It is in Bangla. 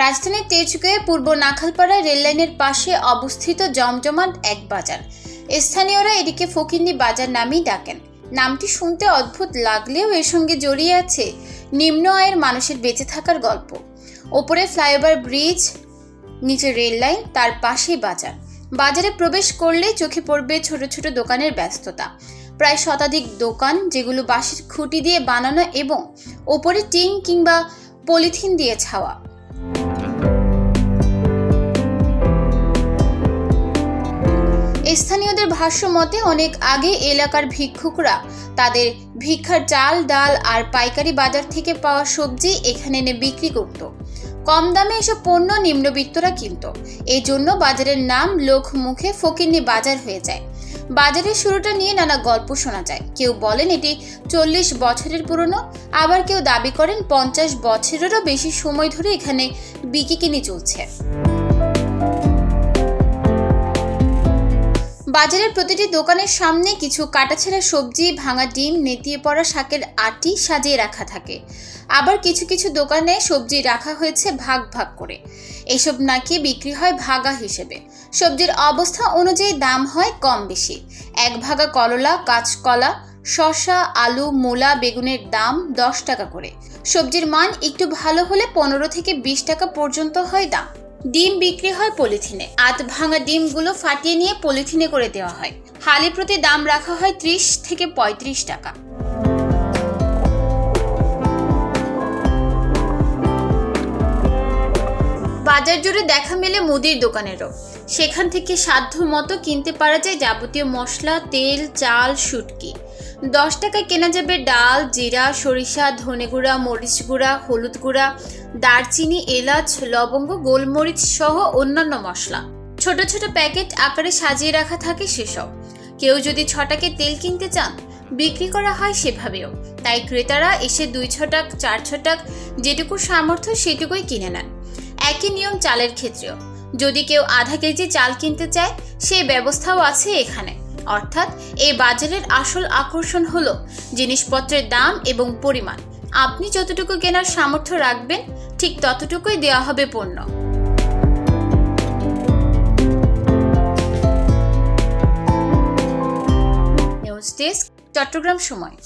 রাজধানীর তেজগাঁয়ে পূর্ব নাখালপাড়া রেললাইনের পাশে অবস্থিত জমজমাট এক বাজার। স্থানীয়রা এটিকে ফকিন্নি বাজার নামেই ডাকেন। নামটি শুনতে অদ্ভুত লাগলেও এর সঙ্গে জড়িয়ে আছে নিম্ন আয়ের মানুষের বেঁচে থাকার গল্প। ওপরে ফ্লাইওভার ব্রিজ, নিচে রেল লাইন, তার পাশেই বাজার। বাজারে প্রবেশ করলে চোখে পড়বে ছোট ছোট দোকানের ব্যস্ততা। প্রায় শতাধিক দোকান যেগুলো বাঁশের খুঁটি দিয়ে বানানো এবং ওপরে টিন কিংবা পলিথিন দিয়ে ছাওয়া। স্থানীয়দের ভাষ্য মতে অনেক আগে এলাকার ভিক্ষুকরা তাদের ভিক্ষার চাল, ডাল আর পাইকারি বাজার থেকে পাওয়া সবজি এখানে এনে বিক্রি করত। কম দামে এসব পণ্য নিম্নবিত্তরা কিনত। এই জন্য বাজারের নাম লোক মুখে ফকিরনি বাজার হয়ে যায়। বাজারের শুরুটা নিয়ে নানা গল্প শোনা যায়। কেউ বলেন এটি চল্লিশ বছরের পুরনো, আবার কেউ দাবি করেন পঞ্চাশ বছরেরও বেশি সময় ধরে এখানে বিকিকিনি চলছে। বাজারের প্রতিটি দোকানের সামনে কিছু কাটাছেঁড়া সবজি, ভাঙা ডিম, নেতিয়ে পড়া শাকের আটি সাজিয়ে রাখা থাকে। আবার কিছু কিছু দোকানে সবজি রাখা হয়েছে ভাগ ভাগ করে। এসব নাকি বিক্রি হয় ভাগা হিসেবে। সবজির অবস্থা অনুযায়ী দাম হয় কম বেশি। এক ভাগা করলা, কাঁচকলা, শসা, আলু, মূলা, বেগুনের দাম দশ টাকা করে। সবজির মান একটু ভালো হলে পনেরো থেকে বিশ টাকা পর্যন্ত হয় দাম। ডিম বিক্রি হয় পলিথিনে। আধ ভাঙা ডিমগুলো ফাটিয়ে নিয়ে পলিথিনে করে দেওয়া হয়। হালি প্রতি দাম রাখা হয় ত্রিশ থেকে পঁয়ত্রিশ টাকা। বাজার জুড়ে দেখা মেলে মুদির দোকানেরও। সেখান থেকে সাধ্য মতো কিনতে পারা যায় যাবতীয় মশলা, তেল, চাল, শুটকি। দশ টাকায় কেনা যাবে ডাল, জিরা, সরিষা, ধনে গুঁড়া, মরিচ গুঁড়া, হলুদ গুঁড়া, দারচিনি, এলাচ, লবঙ্গ, গোলমরিচ সহ অন্যান্য মশলা। ছোট ছোট প্যাকেট আকারে সাজিয়ে রাখা থাকে সেসব। কেউ যদি ছটাকে তেল কিনতে চান, বিক্রি করা হয় সেভাবেও। তাই ক্রেতারা এসে দুই ছটাক চার ছটাক যেটুকু সামর্থ্য সেটুকুই কিনে নেন। একই নিয়ম চালের ক্ষেত্রেও। যদি কেউ আধা কেজি চাল কিনতে চায়, সেই ব্যবস্থাও আছে এখানে। অর্থাৎ, এই বাজারের আসল আকর্ষণ হলো জিনিসপত্রের দাম এবং পরিমাণ। আপনি যতটুকু কেনার সামর্থ্য রাখবেন, ঠিক ততটুকুই দেওয়া হবে পণ্য। নিউজ ডেস্ক, চট্টগ্রাম সময়।